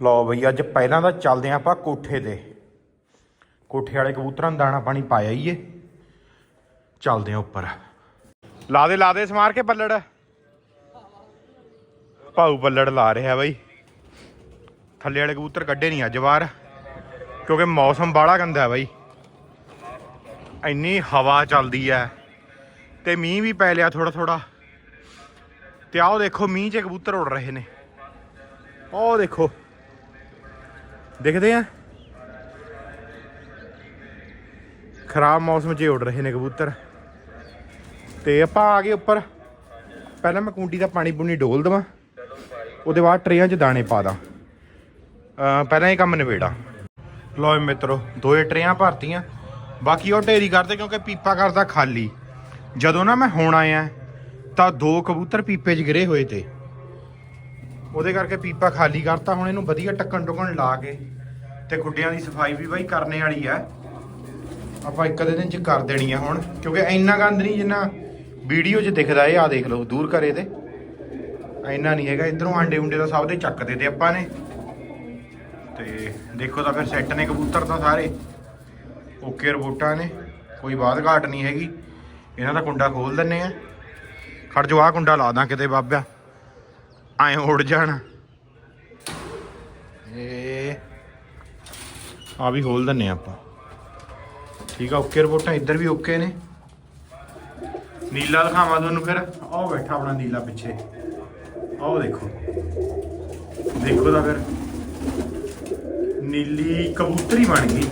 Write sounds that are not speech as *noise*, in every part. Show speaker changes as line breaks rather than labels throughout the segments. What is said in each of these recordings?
ਲਓ ਬਈ, ਅੱਜ ਪਹਿਲਾਂ ਤਾਂ ਚੱਲਦੇ ਆਂ ਆਪਾਂ ਕੋਠੇ ਤੇ। ਕੋਠੇ ਵਾਲੇ ਕਬੂਤਰਾਂ ਨੂੰ ਦਾਣਾ ਪਾਣੀ ਪਾਇਆ ਹੀ ਏ ਚੱਲਦੇ ਆਂ ਉੱਪਰ। ਲਾ ਦੇ ਲਾ ਦੇ ਸਮਾਰ ਕੇ ਪੱਲੜ। ਭਾਊ ਪੱਲੜ ਲਾ ਰਿਹਾ ਬਾਈ। ਥੱਲੇ ਵਾਲੇ ਕਬੂਤਰ ਕੱਢੇ ਨਹੀਂ ਅੱਜ ਬਾਹਰ, ਕਿਉਂਕਿ ਮੌਸਮ ਬਾਹਲਾ ਗੰਦਾ ਹੈ ਬਾਈ। ਇੰਨੀ ਹਵਾ ਚੱਲਦੀ ਹੈ ਤੇ ਮੀਂਹ ਵੀ ਪੈ ਲਿਆ ਥੋੜਾ ਥੋੜਾ ਤੇ ਆਓ ਦੇਖੋ, ਮੀਂਹ 'ਚ ਕਬੂਤਰ ਉੜ ਰਹੇ ਨੇ। ਉਹ ਦੇਖੋ। ਦਿਖਦੇ ਆ। ਖਰਾਬ ਮੌਸਮ 'ਚ ਉੱਡ ਰਹੇ ਨੇ ਕਬੂਤਰ। ਤੇ ਆਪਾਂ ਆ ਗਏ ਉੱਪਰ। ਪਹਿਲਾਂ ਮੈਂ ਕੁੰਡੀ ਦਾ ਪਾਣੀ ਪੂਣੀ ਡੋਲ ਦਵਾਂ। ਉਹਦੇ ਬਾਅਦ ਟਰੇਆਂ 'ਚ ਦਾਣੇ ਪਾ ਦਾਂ। ਅਹ ਪਹਿਲਾਂ ਇਹ ਕੰਮ ਨਿਬੇੜਾ। ਲਓ ਮਿੱਤਰੋ, ਦੋਏ ਟਰੇਆਂ ਭਰਤੀਆਂ। ਬਾਕੀ ਉਹ ਢੇਰੀ ਕਰਦੇ ਕਿਉਂਕਿ ਪੀਪਾ ਕਰਦਾ ਖਾਲੀ। ਜਦੋਂ ਨਾ ਮੈਂ ਹੁਣ ਆਇਆ, ਤਾਂ ਦੋ ਕਬੂਤਰ ਪੀਪੇ 'ਚ ਗਿਰੇ ਹੋਏ ਤੇ। ਉਹਦੇ ਕਰਕੇ ਪੀਪਾ ਖਾਲੀ ਕਰਤਾ, ਹੁਣ ਇਹਨੂੰ ਵਧੀਆ ਟੱਕਣ ਟੁਕਣ ਲਾ ਕੇ। ਤੇ ਗੁੱਡਿਆਂ ਦੀ ਸਫ਼ਾਈ ਵੀ ਬਾਈ ਕਰਨੇ ਵਾਲੀ ਆ। ਆਪਾਂ ਇੱਕ ਅੱਧੇ ਦਿਨ ਚ ਕਰ ਦੇਣੀ ਆ ਹੁਣ, ਕਿਉਂਕਿ ਇੰਨਾ ਗੰਦ ਨਹੀਂ ਜਿੰਨਾ ਵੀਡੀਓ 'ਚ ਦਿਖਦਾ ਏ ਆ ਦੇਖ ਲਓ, ਦੂਰ ਕਰੇ ਤੇ। ਇੰਨਾ ਨਹੀਂ ਹੈਗਾ, ਇਧਰੋਂ ਆਂਡੇ ਉਂਡੇ ਦਾ ਸਭ ਦੇ ਚੱਕਦੇ ਤੇ ਆਪਾਂ ਨੇ। ਤੇ ਦੇਖੋ ਤਾਂ ਫਿਰ ਸੈੱਟ ਨੇ ਕਬੂਤਰ ਤਾਂ ਸਾਰੇ। ਓਕੇ ਰਬੋਟਾਂ ਨੇ, ਕੋਈ ਬਾਤ ਘਾਟ ਨਹੀਂ ਹੈਗੀ। ਇਹਨਾਂ ਦਾ ਕੁੰਡਾ ਖੋਲ ਦਿੰਨੇ ਆ। ਖੜ ਜੋ ਆ ਕੁੰਡਾ ਲਾ ਦਾਂ ਕਿਤੇ ਬਾਬਿਆ। ਐਂ ਉੜ ਜਾਣ। ਆ ਵੀ ਖੋਲ ਦਿੰਨੇ ਆ ਆਪਾਂ। ਠੀਕ ਆ ਓਕੇ ਰਿਪੋਰਟਾਂ, ਇੱਧਰ ਵੀ ਓਕੇ ਨੇ। ਨੀਲਾ ਦਿਖਾਵਾਂ ਤੁਹਾਨੂੰ ਫਿਰ। ਆਹ ਬੈਠਾ ਆਪਣਾ ਨੀਲਾ ਪਿੱਛੇ। ਆਹ ਦੇਖੋ। ਦੇਖੋ ਤਾਂ ਫਿਰ। ਨੀਲੀ ਕਬੂਤਰੀ ਬਣ ਗਈ।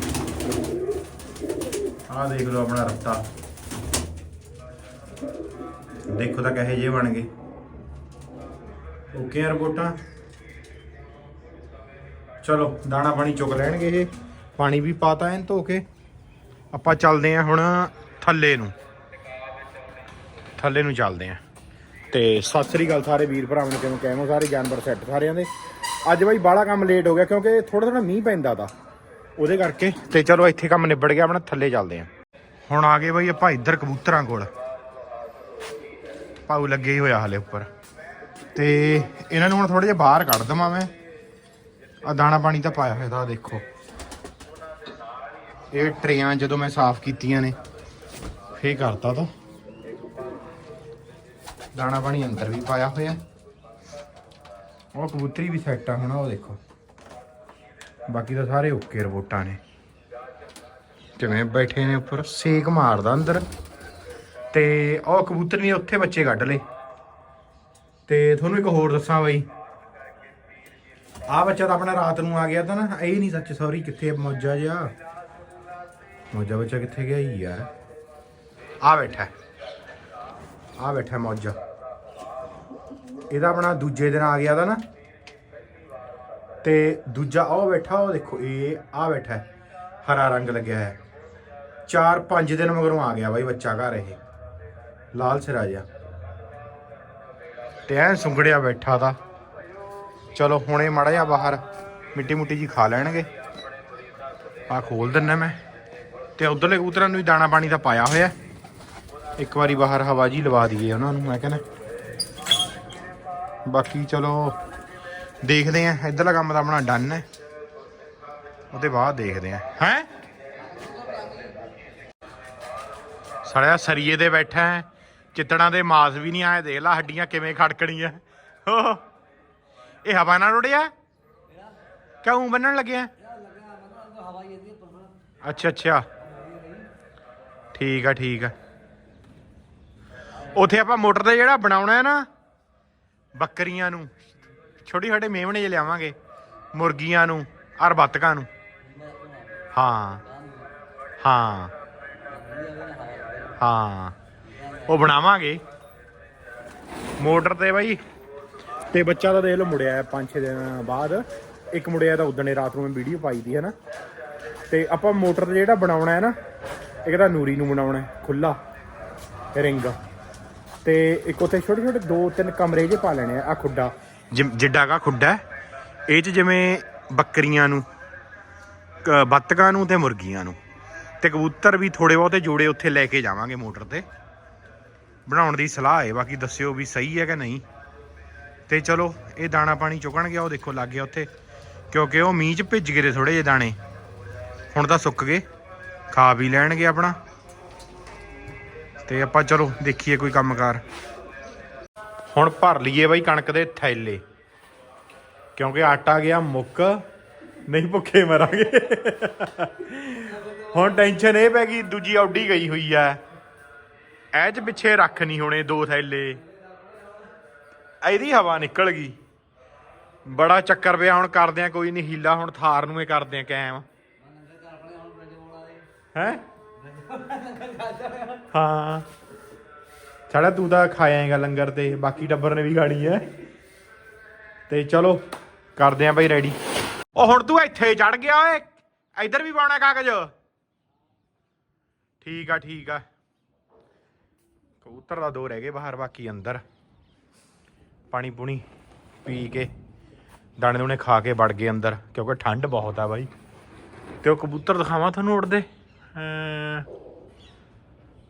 ਆਹ ਦੇਖ ਲਓ ਆਪਣਾ ਰੱਤਾ। ਦੇਖੋ ਤਾਂ ਕਹੇ ਜੇ ਬਣ ਗਏ। ਓਕੇ ਆ ਰਿਪੋਰਟਾਂ। ਚਲੋ ਦਾਣਾ ਪਾਣੀ ਚੁੱਕ ਲੈਣਗੇ ਇਹ। ਪਾਣੀ ਵੀ ਪਾਤਾ ਐਨ ਧੋ ਕੇ। ਆਪਾਂ ਚੱਲਦੇ ਆ ਹੁਣ ਥੱਲੇ ਨੂੰ। ਥੱਲੇ ਨੂੰ ਚੱਲਦੇ ਆ ਤੇ ਸਤਿ ਸ੍ਰੀ ਅਕਾਲ ਸਾਰੇ ਵੀਰ ਭਰਾਵਾਂ ਨੂੰ, ਕਿਵੇਂ ਕਹਿਮੋ ਸਾਰੇ ਜਾਨਵਰ ਸੈੱਟ ਸਾਰਿਆਂ ਦੇ। ਅੱਜ ਬਾਈ ਬਾਹਲਾ ਕੰਮ ਲੇਟ ਹੋ ਗਿਆ ਕਿਉਂਕਿ ਥੋੜਾ ਥੋੜਾ ਮੀਂਹ ਪੈਂਦਾ ਤਾ। ਉਹਦੇ ਕਰਕੇ। ਤੇ ਚਲੋ ਇੱਥੇ ਕੰਮ ਨਿਬੜ ਗਿਆ, ਆਪਣਾ ਥੱਲੇ ਚੱਲਦੇ ਆ ਹੁਣ ਆ ਗਏ ਬਾਈ ਆਪਾਂ ਇੱਧਰ ਕਬੂਤਰਾਂ ਕੋਲ। ਪਾਉ ਲੱਗੇ ਹੀ ਹੋਇਆ ਹਲੇ ਉੱਪਰ। ਤੇ ਇਹਨਾਂ ਨੂੰ ਹੁਣ ਥੋੜਾ ਜਿਹਾ ਬਾਹਰ ਕੱਢ ਦਵਾਂ ਮੈਂ। ਆ ਦਾਣਾ ਪਾਣੀ ਤਾਂ ਪਾਇਆ ਹੋਇਆ ਤਾਂ ਦੇਖੋ। ਇਹ ਟਰੇਆਂ ਜਦੋਂ ਮੈਂ ਸਾਫ਼ ਕੀਤੀਆਂ ਨੇ, ਫੇਰ ਕਰਤਾ ਤਾਂ। ਦਾਣਾ ਪਾਣੀ ਅੰਦਰ ਵੀ ਪਾਇਆ ਹੋਇਆ। ਉਹ ਕਬੂਤਰੀ ਵੀ ਸੈੱਟ ਆ ਹੁਣ, ਉਹ ਦੇਖੋ। ਬਾਕੀ ਤਾਂ ਸਾਰੇ ਓਕੇ ਰਿਪੋਰਟਾਂ ਨੇ। ਜਿਵੇਂ ਬੈਠੇ ਨੇ ਉੱਪਰ? ਸੇਕ ਮਾਰਦਾ ਅੰਦਰ। ਤੇ ਉਹ ਕਬੂਤਰ ਨੇ ਉੱਥੇ ਬੱਚੇ ਕੱਢ ਲਏ। ਤੇ ਤੁਹਾਨੂੰ ਇੱਕ ਹੋਰ ਦੱਸਾਂ ਬਾਈ। ਆ ਬੱਚਾ ਤਾਂ ਆਪਣਾ ਰਾਤ ਨੂੰ ਆ ਗਿਆ ਤਾਂ ਨਾ, ਇਹ ਨਹੀਂ ਸੱਚ ਸੌਰੀ ਕਿੱਥੇ ਮੌਜਾ ਜਿਹਾ। ਮੌਜਾ ਬੱਚਾ ਕਿੱਥੇ ਗਿਆ ਈ ਯਾਰ? ਆ ਬੈਠਾ ਆ ਬੈਠਾ ਮੌਜਾ। ਇਹਦਾ ਆਪਣਾ ਦੂਜੇ ਦਿਨ ਆ ਗਿਆ ਦਾ ਨਾ। ਤੇ ਦੂਜਾ ਉਹ ਬੈਠਾ, ਉਹ ਦੇਖੋ, ਇਹ ਆ ਬੈਠਾ ਹਰਾ ਰੰਗ ਲੱਗਿਆ ਹੈ। 4-5 ਦਿਨ ਮਗਰੋਂ ਆ ਗਿਆ ਬਾਈ ਬੱਚਾ ਘਰ ਇਹ। ਲਾਲ ਸਿਰਾ ਜਿਹਾ ਤੇ ਐ ਸੁੰਗੜਿਆ ਬੈਠਾ ਦਾ ਚਲੋ, ਹੁਣੇ ਮੜਾ ਜਾ ਬਾਹਰ ਮਿੱਟੀ ਮੁੱਟੀ ਜੀ ਖਾ ਲੈਣਗੇ। ਆ ਖੋਲ ਦਿੰਨਾ ਮੈਂ। ਤੇ ਉਧਰਲੇ ਕਬੂਤਰਾਂ ਨੂੰ ਵੀ ਦਾਣਾ ਪਾਣੀ ਤਾਂ ਪਾਇਆ ਹੋਇਆ। ਇੱਕ ਵਾਰੀ ਬਾਹਰ ਹਵਾ ਜੀ ਲਵਾ ਦਈਏ ਉਹਨਾਂ ਨੂੰ, ਮੈਂ ਕਹਿੰਦਾ। ਬਾਕੀ ਚਲੋ, ਦੇਖਦੇ ਆਂ ਇਧਰਲਾ ਕੰਮ ਤਾਂ ਆਪਣਾ ਡਨ ਹੈ। ਉਹਦੇ ਬਾਅਦ ਦੇਖਦੇ ਆਂ ਹੈ? ਸੜਿਆ ਸਰੀਏ ਤੇ ਬੈਠਾ ਹੈ। ਚਿੱਤੜਾਂ ਦੇ ਮਾਸ ਵੀ ਨਹੀਂ ਆਏ। ਦੇਖ ਲੈ ਹੱਡੀਆਂ ਕਿਵੇਂ ਖੜਕਣੀਆਂ। ਹੋ ਇਹ ਹਵਾ ਨਾਲ ਉੜਿਆ ਕਿਉਂ ਬੰਨਣ ਲੱਗਿਆ? ਅੱਛਾ ਅੱਛਾ। ਠੀਕ ਆ ਠੀਕ ਆ। ਉਥੇ ਆਪਾਂ ਮੋਟਰ ਤੇ ਜਿਹੜਾ ਬਣਾਉਣਾ ਹੈ ਨਾ, ਬੱਕਰੀਆਂ ਨੂੰ। ਛੋਟੀ ਛੋਟੇ ਮੇਵਣੇ ਜੇ ਲਿਆਵਾਂਗੇ, ਮੁਰਗੀਆਂ ਨੂੰ ਔਰ ਬੱਤਕਾਂ ਨੂੰ। ਹਾਂ ਹਾਂ ਹਾਂ, ਉਹ ਬਣਾਵਾਂਗੇ। ਮੋਟਰ ਤੇ ਬਾਈ, ਤੇ ਬੱਚਾ ਤਾਂ ਦੇਖ ਲਓ ਮੁੜਿਆ ਹੈ 5-6 ਦਿਨ ਬਾਅਦ। ਇੱਕ ਮੁੜਿਆ ਤਾਂ ਉਦਣੇ ਰਾਤ ਨੂੰ ਮੈਂ ਵੀਡੀਓ ਪਾਈ ਦੀ ਹੈ ਨਾ। ਤੇ ਆਪਾਂ ਮੋਟਰ ਤੇ ਜਿਹੜਾ ਬਣਾਉਣਾ ਹੈ ਨਾ ਇੱਕ ਤਾਂ ਨੂਰੀ ਨੂੰ ਬਣਾਉਣਾ ਖੁੱਲਾ ਰਿੰਗ। ਤੇ ਇੱਕ ਉੱਥੇ ਛੋਟੇ ਛੋਟੇ ਦੋ ਤਿੰਨ ਕਮਰੇ ਜੇ ਪਾ ਲੈਣੇ ਆ ਆ ਖੁੱਡਾ। ਜਿੱਡਾ ਖੁੱਡਾ ਇਹ ਚ ਜਿਵੇਂ ਬੱਕਰੀਆਂ ਨੂੰ ਬੱਤਕਾਂ ਨੂੰ ਤੇ ਮੁਰਗੀਆਂ ਨੂੰ। ਤੇ ਕਬੂਤਰ ਵੀ ਥੋੜੇ ਬਹੁਤੇ ਜੋੜੇ ਉੱਥੇ ਲੈ ਕੇ ਜਾਵਾਂਗੇ ਮੋਟਰ ਤੇ। ਬਣਾਉਣ ਦੀ ਸਲਾਹ ਹੈ, ਬਾਕੀ ਦੱਸਿਓ ਵੀ ਸਹੀ ਹੈ ਕਿ ਨਹੀਂ। ਤੇ ਚਲੋ, ਇਹ ਦਾਣਾ ਪਾਣੀ ਚੁਗਣ ਉਹ ਦੇਖੋ ਲੱਗ ਗਿਆ ਉੱਥੇ। ਕਿਉਂਕਿ ਉਹ ਮੀਂਹ 'ਚ ਭਿੱਜ ਗਏ ਥੋੜੇ ਜਿਹੇ ਦਾਣੇ। ਹੁਣ ਤਾਂ ਸੁੱਕ ਗਏ। ਖਾ ਵੀ ਲੈਣਗੇ ਆਪਣਾ। ਤੇ ਆਪਾਂ ਚਲੋ ਦੇਖੀਏ ਕੋਈ ਕੰਮਕਾਰ। ਹੁਣ ਭਰ ਲਈਏ ਬਾਈ ਕਣਕ ਦੇ ਥੈਲੇ। ਕਿਉਂਕਿ ਆਟਾ ਗਿਆ ਮੁੱਕ, ਨਹੀਂ ਭੁੱਖੇ ਮਰਾਂਗੇ। ਹੁਣ ਟੈਨਸ਼ਨ ਇਹ ਪੈ ਗਈ, ਦੂਜੀ ਆਡੀ ਗਈ ਹੋਈ ਐ ਐ ਚ ਪਿੱਛੇ ਰੱਖ ਨਹੀਂ ਹੋਣੇ ਦੋ ਥੈਲੇ। ਇਹਦੀ ਹਵਾ ਨਿਕਲ ਗਈ। ਬੜਾ ਚੱਕਰ ਪਿਆ, ਹੁਣ ਕਰਦੇ ਆ ਕੋਈ ਨਹੀਂ ਹੀਲਾ ਹੁਣ ਥਾਰ ਨੂੰ ਇਹ ਕਰਦੇ ਆ ਕਾਇਮ। ਹੈ? *laughs* ਹਾਂ। ਸਾਡਾ ਤੂੰ ਤਾਂ ਹੈਗਾ ਲੰਗਰ ਤੇ ਬਾਕੀ ਟੱਬਰ ਨੇ ਵੀ ਖਾਣੀ ਹੈ। ਤੇ ਚਲੋ ਕਰਦੇ ਆ ਭਾਈ ਰੈਡੀ ਉਹ ਹੁਣ ਤੂੰ ਇੱਥੇ ਚੜ ਗਿਆ ਓਏ। ਇੱਧਰ ਵੀ ਪਾਉਣਾ ਕਾਗਜ਼। ਠੀਕ ਆ ਠੀਕ ਆ। ਕਬੂਤਰ ਦਾ ਦੋ ਰਹਿ ਗਏ ਬਾਹਰ ਬਾਕੀ ਅੰਦਰ। ਪਾਣੀ ਪੂਣੀ ਪੀ ਕੇ ਦਾਣੇ ਦੂਣੇ ਖਾ ਕੇ ਵੜ ਗਏ ਅੰਦਰ ਕਿਉਂਕਿ ਠੰਡ ਬਹੁਤ ਆ ਬਾਈ। ਤੇ ਉਹ ਕਬੂਤਰ ਦਿਖਾਵਾਂ ਤੁਹਾਨੂੰ ਉੜਦੇ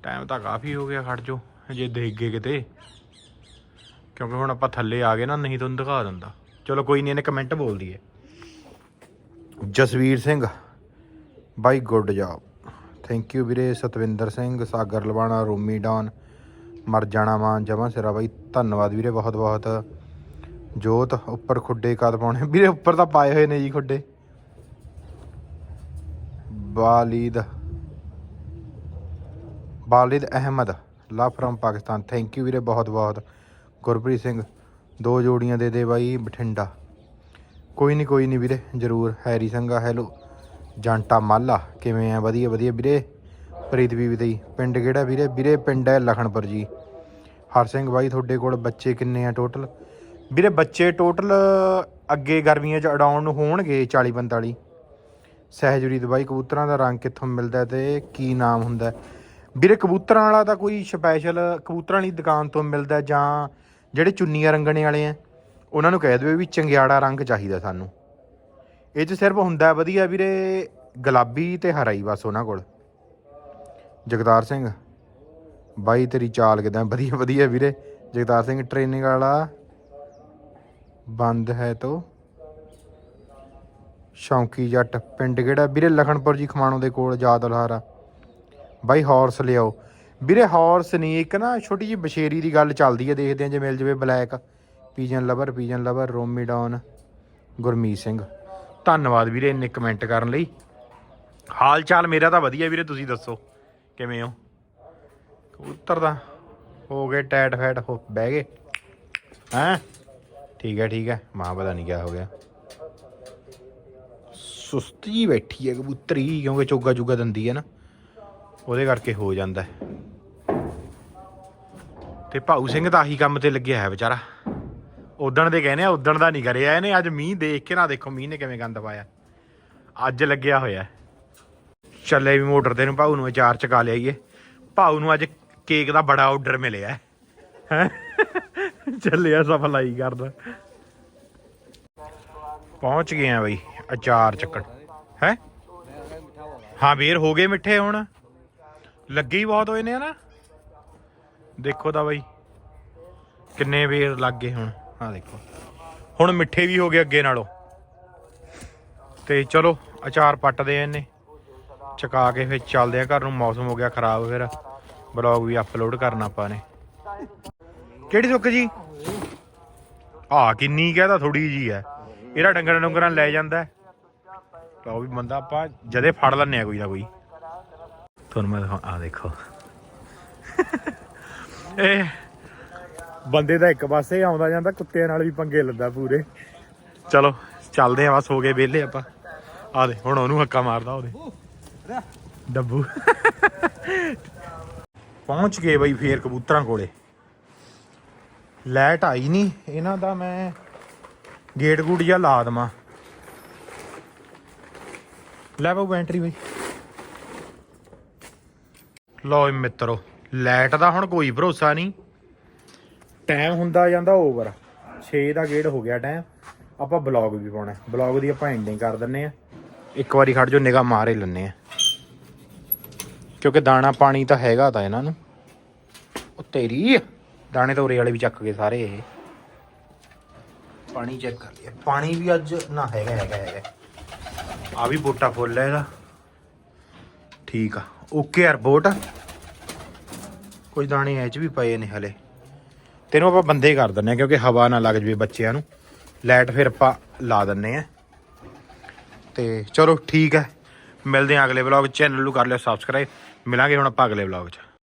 ਟਾਈਮ ਤਾਂ ਕਾਫੀ ਹੋ ਗਿਆ ਖੜ ਜੋ ਜੇ ਦੇਖ ਗਏ ਕਿਤੇ। ਕਿਉਂਕਿ ਹੁਣ ਆਪਾਂ ਥੱਲੇ ਆ ਗਏ ਨਾ, ਨਹੀਂ ਤੁਹਾਨੂੰ ਦਿਖਾ ਦਿੰਦਾ। ਚਲੋ ਕੋਈ ਨਹੀਂ, ਇਹਨੇ ਕਮੈਂਟ ਬੋਲ ਦਈਏ। ਜਸਵੀਰ ਸਿੰਘ, ਬਾਈ ਗੁੱਡ ਜੌਬ ਥੈਂਕ ਯੂ ਵੀਰੇ, ਸਤਵਿੰਦਰ ਸਿੰਘ, ਸਾਗਰ ਲਵਾਣਾ, ਰੋਮੀ ਡਾਨ, ਮਰ ਜਾਣਾ ਮਾਂ, ਜਮਾ ਸਿਰਾ ਬਾਈ, ਧੰਨਵਾਦ ਵੀਰੇ ਬਹੁਤ ਬਹੁਤ। ਜੋਤ, ਉੱਪਰ ਖੁੱਡੇ ਕਦ ਪਾਉਣੇ? ਵੀਰੇ ਉੱਪਰ ਤਾਂ ਪਾਏ ਹੋਏ ਨੇ ਜੀ ਖੁੱਡੇ। Walid Walid Ahmed love from Pakistan. Thank you ਵੀਰੇ ਬਹੁਤ ਬਹੁਤ। ਗੁਰਪ੍ਰੀਤ ਸਿੰਘ, ਦੋ ਜੋੜੀਆਂ ਦੇ ਦੇ ਬਾਈ ਬਠਿੰਡਾ। ਕੋਈ ਨਹੀਂ ਕੋਈ ਨਹੀਂ ਵੀਰੇ, ਜਰੂਰ। ਹੈਰੀ ਸੰਗਾ ਹੈਲੋ। ਜਾਂਟਾ ਮਾਲਾ, ਕਿਵੇਂ ਆ? ਵਧੀਆ ਵਧੀਆ ਵੀਰੇ। ਪ੍ਰੀਤਵੀ ਬੀਬੀ ਜੀ। ਪਿੰਡ ਕਿਹੜਾ ਵੀਰੇ? ਵੀਰੇ ਪਿੰਡ ਹੈ ਲਖਣਪੁਰ ਜੀ। ਹਰ ਸਿੰਘ ਬਾਈ, ਤੁਹਾਡੇ ਕੋਲ ਬੱਚੇ ਕਿੰਨੇ ਆ ਟੋਟਲ ਵੀਰੇ ਬੱਚੇ ਟੋਟਲ ਅੱਗੇ ਗਰਮੀਆਂ 'ਚ ਅਡਾਉਣ ਨੂੰ ਹੋਣਗੇ 40 45 ਸਹਿਜਰੀਤ ਬਾਈ, ਕਬੂਤਰਾਂ ਦਾ ਰੰਗ ਕਿੱਥੋਂ ਮਿਲਦਾ ਤੇ ਕੀ ਨਾਮ ਹੁੰਦਾ? ਵੀਰੇ, ਕਬੂਤਰਾਂ ਵਾਲਾ ਤਾਂ ਕੋਈ ਸਪੈਸ਼ਲ ਕਬੂਤਰਾਂ ਵਾਲੀ ਦੁਕਾਨ ਤੋਂ ਮਿਲਦਾ ਜਾਂ ਜਿਹੜੇ ਚੁੰਨੀਆਂ ਰੰਗਣੇ ਵਾਲੇ ਆ ਉਹਨਾਂ ਨੂੰ ਕਹਿ ਦਿਓ ਵੀ ਚੰਗਿਆੜਾ ਰੰਗ ਚਾਹੀਦਾ ਸਾਨੂੰ। ਇਹ 'ਚ ਸਿਰਫ ਹੁੰਦਾ ਵਧੀਆ ਵੀਰੇ, ਗੁਲਾਬੀ ਤੇ ਹਰਾ ਹੀ ਬਸ ਉਹਨਾਂ ਕੋਲ। ਜਗਤਾਰ ਸਿੰਘ, ਬਾਈ ਤੇਰੀ ਚਾਲ ਕਿਦਾਂ? ਵਧੀਆ ਵਧੀਆ ਵੀਰੇ। ਜਗਤਾਰ ਸਿੰਘ ਟ੍ਰੇਨਿੰਗ ਵਾਲਾ। ਬੰਦ ਹੈ ਤੋ। ਸ਼ੌਂਕੀ ਜੱਟ, ਪਿੰਡ ਕਿਹੜਾ? ਵੀਰੇ, ਲਖਨਪੁਰ ਜੀ ਖਮਾਣੋ ਦੇ ਕੋਲ ਯਾਦ ਲਹਾਰਾ ਬਾਈ ਹਾਰਸ ਲਿਆਓ। ਵੀਰੇ ਹਾਰਸ ਨਹੀਂ ਇੱਕ ਨਾ ਛੋਟੀ ਜੀ ਬਸ਼ੇਰੀ ਦੀ ਗੱਲ ਚੱਲਦੀ ਹੈ ਦੇਖਦੇ ਆ ਜੇ ਮਿਲ ਜਵੇ black pigeon lover pigeon lover ਰੋਮੀਡੌਨ Gurmeet Singh. ਧੰਨਵਾਦ ਵੀਰੇ ਇੰਨੇ ਕਮੈਂਟ ਕਰਨ ਲਈ। ਹਾਲ ਚਾਲ ਮੇਰਾ ਤਾਂ ਵਧੀਆ ਵੀਰੇ, ਤੁਸੀਂ ਦੱਸੋ, ਕਿਵੇਂ ਹੋ? ਕਬੂਤਰ ਦਾ ਹੋ ਗਏ ਟੈਟ ਫੈਟ, ਹੋ ਬਹਿ ਗਏ। ਹੈਂ? ਠੀਕ ਹੈ ਠੀਕ ਹੈ ਮਾਂ ਪਤਾ ਨਹੀਂ ਕਿਆ ਹੋ ਗਿਆ। ਸੁਸਤੀ ਬੈਠੀ ਹੈ ਕਬੂਤਰੀ, ਕਿਉਂਕਿ ਚੋਗਾ ਚੁਗਾ ਦਿੰਦੀ ਹੈ ਨਾ। ਉਹਦੇ ਕਰਕੇ ਹੋ ਜਾਂਦਾ ਤੇ ਭਾਊ ਸਿੰਘ ਤਾਂ ਆਹੀ ਕੰਮ ਤੇ ਲੱਗਿਆ ਹੈ ਵਿਚਾਰਾ। ਉਦਣ ਦੇ ਕਹਿੰਦੇ ਆ, ਉਦਣ ਦਾ ਨਹੀਂ ਕਰਿਆ ਇਹਨੇ, ਅੱਜ ਮੀਂਹ ਦੇਖ ਕੇ ਨਾ ਦੇਖੋ ਮੀਂਹ ਨੇ ਕਿਵੇਂ ਗੰਦ ਪਾਇਆ। ਅੱਜ ਲੱਗਿਆ ਹੋਇਆ ਚੱਲੇ ਵੀ ਮੋਟਰ ਤੇ ਨੂੰ ਭਾਊ ਨੂੰ ਅਚਾਰ ਚਕਾ ਲਿਆਈਏ। ਭਾਊ ਨੂੰ ਅੱਜ ਕੇਕ ਦਾ ਬੜਾ ਆਰਡਰ ਮਿਲਿਆ ਹੈ। ਚੱਲਿਆ ਸਫਲਾਈ ਕਰਦਾ। ਪਹੁੰਚ ਗਏ ਆ ਬਈ, ਅਚਾਰ ਚੱਕਣ। ਹੈ? ਹਾਂ ਵੀਰ ਹੋ ਗਏ ਮਿੱਠੇ ਹੁਣ। ਲੱਗੇ ਹੀ ਬਹੁਤ ਹੋਏ ਨੇ ਨਾ ਦੇਖੋ ਤਾਂ ਬਾਈ, ਕਿੰਨੇ ਵੇਰ ਲੱਗ ਗਏ ਹੁਣ। ਆ ਦੇਖੋ। ਹੁਣ ਮਿੱਠੇ ਵੀ ਹੋ ਗਏ ਅੱਗੇ ਨਾਲੋਂ। ਤੇ ਚਲੋ, ਅਚਾਰ ਪੱਟਦੇ ਆ ਇਹਨੇ। ਚਕਾ ਕੇ ਫਿਰ ਚੱਲਦੇ ਆ ਘਰ ਨੂੰ, ਮੌਸਮ ਹੋ ਗਿਆ ਖਰਾਬ ਫਿਰ। ਬਲੌਗ ਵੀ ਅਪਲੋਡ ਕਰਨਾ ਆਪਾਂ ਨੇ। ਕਿਹੜੀ ਸੁੱਕ ਜੀ? ਆ ਕਿੰਨੀ ਕਹਦਾ ਥੋੜੀ ਜੀ ਹੈ ਇਹਦਾ ਡੰਗਰਾਂ ਡੰਗਰਾਂ ਲੈ ਜਾਂਦਾ। ਹੈ। ਲਓ ਵੀ ਬੰਦਾ ਆਪਾਂ ਜਦੇ ਫੜ ਲੈਣੇ ਆ ਕੋਈ ਨਾ ਕੋਈ। ਤੁਹਾਨੂੰ ਮੈਂ ਦਿਖਾ ਆ ਦੇਖੋ ਇਹ ਬੰਦੇ ਦਾ ਇੱਕ ਪਾਸੇ ਆਉਂਦਾ ਜਾਂਦਾ, ਕੁੱਤਿਆਂ ਨਾਲ ਵੀ ਪੰਗੇ ਲੱਦਾ ਪੂਰੇ। ਚਲੋ, ਚੱਲਦੇ ਆ ਬਸ, ਹੋ ਗਏ ਵਿਹਲੇ ਆਪਾਂ। ਆ ਦੇ, ਹੁਣ ਉਹਨੂੰ ਹੱਕਾ ਮਾਰਦਾ ਉਹਦੇ। ਡੱਬੂ। ਪਹੁੰਚ ਗਏ ਬਈ ਫੇਰ ਕਬੂਤਰਾਂ ਕੋਲੇ। ਲਾਈਟ ਆਈ ਨਹੀਂ ਇਹਨਾਂ ਦਾ ਮੈਂ ਗੇਟ ਗੂਟ ਜਿਹਾ ਲਾ ਦਵਾਂ। ਲੈ ਬਾਬੂ ਐਂਟਰੀ ਬਈ। ਲਓ ਮਿੱਤਰੋ ਲਾਈਟ ਦਾ ਹੁਣ ਕੋਈ ਭਰੋਸਾ ਨਹੀਂ। ਟਾਈਮ ਹੁੰਦਾ ਜਾਂਦਾ ਓਵਰ 6 ਦਾ ਗੇੜ ਹੋ ਗਿਆ ਟਾਈਮ ਆਪਾਂ ਬਲੌਗ ਵੀ ਪਾਉਣਾ ਬਲੌਗ ਦੀ ਆਪਾਂ ਐਂਡਿੰਗ ਕਰ ਦਿੰਨੇ ਆ ਇੱਕ ਵਾਰੀ ਖੜ ਜੋ ਨਿਗਾਹ ਮਾਰ ਹੀ ਲੈਨੇ ਆ ਕਿਉਂਕਿ ਦਾਣਾ ਪਾਣੀ ਤਾਂ ਹੈਗਾ ਤਾਂ ਇਹਨਾਂ ਨੂੰ। ਉਹ ਤੇਰੀ ਦਾਣੇ ਤਾਂ ਉਰੇ ਵਾਲੇ ਵੀ ਚੱਕ ਗਏ ਸਾਰੇ ਇਹ। ਪਾਣੀ ਚੈੱਕ ਕਰ ਲਿਆ। ਪਾਣੀ ਵੀ ਅੱਜ ਨਾ ਹੈਗਾ ਹੈਗਾ ਹੈਗਾ। ਆ ਵੀ ਬੋਟਾ ਫੁੱਲ ਹੈ ਇਹਦਾ। ਠੀਕ ਆ। ਓਕੇ ਯਾਰ ਕੁਝ ਦਾਣੇ ਐ ਚ ਵੀ ਪਏ ਨੇ ਹਲੇ। ਤੈਨੂੰ ਆਪਾਂ ਬੰਦੇ ਕਰ ਦਿੰਨੇ ਆ, ਕਿਉਂਕਿ ਹਵਾ ਨਾ ਲੱਗ ਜਵੇ ਬੱਚਿਆਂ ਨੂੰ। ਲਾਈਟ ਫਿਰ ਆਪਾਂ ਲਾ ਦਿੰਨੇ ਆ। ਤੇ ਚਲੋ ਠੀਕ ਹੈ ਮਿਲਦੇ ਆ ਅਗਲੇ ਵਲੌਗ ਚੈਨਲ ਨੂੰ ਕਰ ਲਿਓ ਸਬਸਕ੍ਰਾਈਬ ਮਿਲਾਂਗੇ ਹੁਣ ਆਪਾਂ ਅਗਲੇ ਵਲੌਗ 'ਚ।